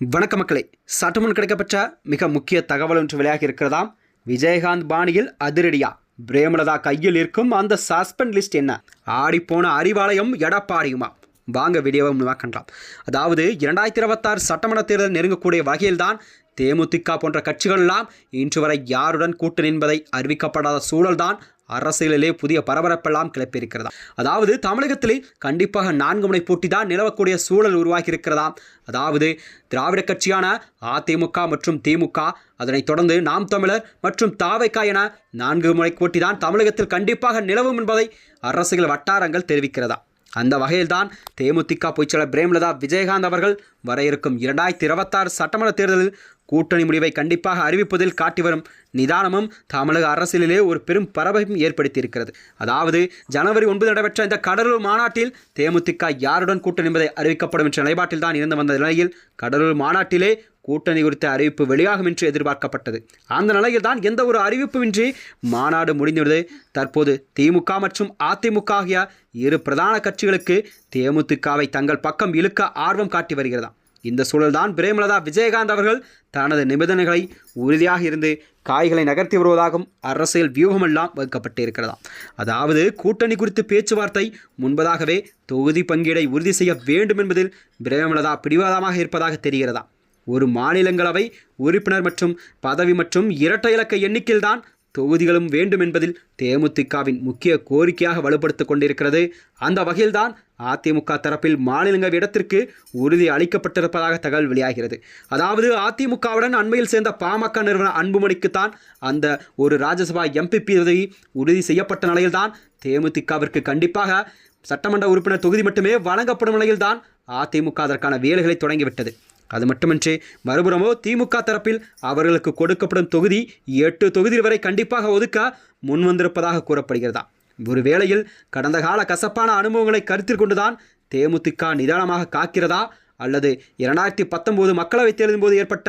வணக்க மக்களே சற்றுமுன் கிடைக்கப்பெற்ற மிக முக்கிய தகவல் ஒன்று வெளியாகி இருக்கிறதாம். விஜயகாந்த் பாணியில் அதிரடியா. பிரேமலதா கையில் இருக்கும் அந்த சஸ்பெண்ட் லிஸ்ட் என்ன? ஆடிப்போன அறிவாலயம் எடப்பாடியுமா? வாங்க வீடியோவை முழுவாக்கன்றலாம் அதாவது இரண்டாயிரத்தி இருபத்தாறு சட்டமன்ற தேர்தல் நெருங்கக்கூடிய வகையில்தான் தேமுதிக போன்ற கட்சிகள் எல்லாம் இன்று வரை யாருடன் கூட்டணி என்பதை அறிவிக்கப்படாத சூழல்தான் அரசியலிலே புதிய பரபரப்பெல்லாம் கிளப்பியிருக்கிறதா? அதாவது தமிழகத்திலே கண்டிப்பாக நான்கு முனை போட்டி தான் நிலவக்கூடிய சூழல் உருவாகி இருக்கிறதா அதாவது திராவிட கட்சியான அதிமுக மற்றும் திமுக அதனைத் தொடர்ந்து நாம் தமிழர் மற்றும் தாவைக்கா என நான்கு முனை போட்டி தான் தமிழகத்தில் கண்டிப்பாக நிலவும் என்பதை அரசியல் வட்டாரங்கள் தெரிவிக்கிறதா? அந்த வகையில்தான் தேமுதிக பொய்ச்சலர் பிரேமலதா விஜயகாந்த் அவர்கள் வர இருக்கும் இரண்டாயிரத்தி இருபத்தாறு சட்டமன்ற தேர்தலில் கூட்டணி முடிவை கண்டிப்பாக அறிவிப்பதில் காட்டி வரும் நிதானமும் தமிழக அரசியலிலே ஒரு பெரும் பரபரப்பையும் ஏற்படுத்தியிருக்கிறது. அதாவது ஜனவரி ஒன்பது நடைபெற்ற இந்த கடலூர் மாநாட்டில் தேமுதிக யாருடன் கூட்டணி என்பதை அறிவிக்கப்படும் என்ற நிலைப்பாட்டில் தான் இருந்து வந்த நிலையில் கடலூர் மாநாட்டிலே கூட்டணி குறித்த அறிவிப்பு வெளியாகும் என்று எதிர்பார்க்கப்பட்டது. அந்த நிலையில் தான் எந்த ஒரு அறிவிப்புமின்றி மாநாடு முடிந்துள்ளது தற்போது திமுக மற்றும் அதிமுக ஆகிய இரு பிரதான கட்சிகளுக்கு தேமுதிகவை தங்கள் பக்கம் இழுக்க ஆர்வம் காட்டி வருகிறதா? இந்த சூழல்தான் பிரேமலதா விஜயகாந்த் அவர்கள் தனது நிபந்தனைகளை உறுதியாக இருந்து காய்களை நகர்த்தி வருவதாகவும் அரசியல் வியூகமெல்லாம் வகுக்கப்பட்டு இருக்கிறதாம் அதாவது கூட்டணி குறித்து பேச்சுவார்த்தை முன்பதாகவே தொகுதி பங்கீடை உறுதி செய்ய வேண்டும் என்பதில் பிரேமலதா பிடிவாதமாக இருப்பதாக தெரிகிறதா? ஒரு மாநிலங்களவை உறுப்பினர் மற்றும் பதவி மற்றும் இரட்டை இலக்க எண்ணிக்கையில்தான் தொகுதிகளும் வேண்டும் என்பதில் தேமுதிகவின் முக்கிய கோரிக்கையாக வலுப்படுத்திக் கொண்டிருக்கிறது. அந்த வகையில்தான் அதிமுக தரப்பில் மாநிலங்களவை இடத்திற்கு உறுதி அளிக்கப்பட்டிருப்பதாக தகவல் வெளியாகிறது. அதாவது அதிமுகவுடன் அண்மையில் சேர்ந்த பாமக நிறுவன அன்புமணிக்குத்தான் அந்த ஒரு ராஜ்யசபா எம்பி பதவி உறுதி செய்யப்பட்ட நிலையில்தான் தேமுதிகவிற்கு கண்டிப்பாக சட்டமன்ற உறுப்பினர் தொகுதி மட்டுமே வழங்கப்படும் நிலையில்தான் அதிமுக அதற்கான வேலைகளை தொடங்கிவிட்டது. அது மட்டுமன்றி மறுபுறமோ திமுக தரப்பில் அவர்களுக்கு கொடுக்கப்படும் தொகுதி எட்டு தொகுதி வரை கண்டிப்பாக ஒதுக்க முன்வந்திருப்பதாக கூறப்படுகிறதா? ஒரு வேளையில் கடந்த கால கசப்பான அனுபவங்களை கருத்தில் கொண்டுதான் தேமுதிக நிதானமாக காக்கிறதா? அல்லது இரண்டாயிரத்தி பத்தொம்போது மக்களவைத் தேர்தலின் போது ஏற்பட்ட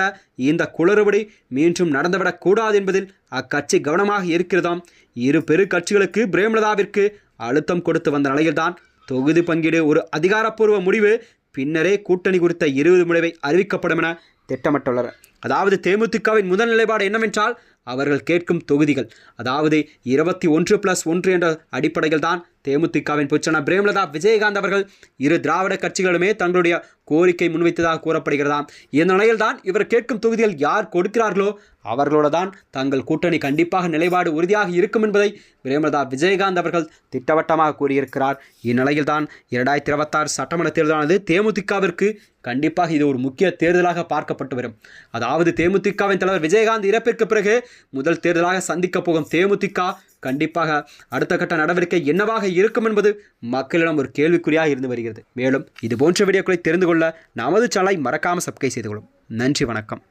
இந்த குளறுபடி மீண்டும் நடந்துவிடக் கூடாது என்பதில் அக்கட்சி கவனமாக இருக்கிறதாம். இரு பெரு கட்சிகளுக்கு பிரேமலதாவிற்கு அழுத்தம் கொடுத்து வந்த நிலையில்தான் தொகுதி பங்கீடு ஒரு அதிகாரப்பூர்வ முடிவு பின்னரே கூட்டணி குறித்த இருபது முடிவை அறிவிக்கப்படும் என திட்டமிட்டுள்ளனர் அதாவது தேமுதிகவின் முதல் நிலைப்பாடு என்னவென்றால் அவர்கள் கேட்கும் தொகுதிகள். அதாவது இருபத்தி ஒன்று பிளஸ் ஒன்று என்ற அடிப்படையில் தான் தேமுதிகவின் புச்சன பிரேமலதா விஜயகாந்த் அவர்கள் இரு திராவிட கட்சிகளுமே தங்களுடைய கோரிக்கை முன்வைத்ததாக கூறப்படுகிறதாம் இந்த நிலையில்தான் இவர் கேட்கும் தொகுதிகள் யார் கொடுக்கிறார்களோ அவர்களோட தான் தங்கள் கூட்டணி கண்டிப்பாக நிலைப்பாடு உறுதியாக இருக்கும் என்பதை பிரேமலதா விஜயகாந்த் அவர்கள் திட்டவட்டமாக கூறியிருக்கிறார். இந்நிலையில்தான் இரண்டாயிரத்தி இருபத்தாறு சட்டமன்ற தேர்தலானது தேமுதிகவிற்கு கண்டிப்பாக இது ஒரு முக்கிய தேர்தலாக பார்க்கப்பட்டு வரும். அதாவது தேமுதிகவின் தலைவர் விஜயகாந்த் இறப்பிற்கு பிறகு முதல் தேர்தலாக சந்திக்கப் போகும் தேமுதிக கண்டிப்பாக அடுத்த கட்ட நடவடிக்கை என்னவாக இருக்கும் என்பது மக்களிடம் ஒரு கேள்விக்குறியாக இருந்து வருகிறது. மேலும் இது போன்ற வீடியோக்களை தெரிந்து கொள்ள நமது சேனலை மறக்காமல் சப்ஸ்கிரைப் செய்து கொள்ளும். நன்றி வணக்கம்.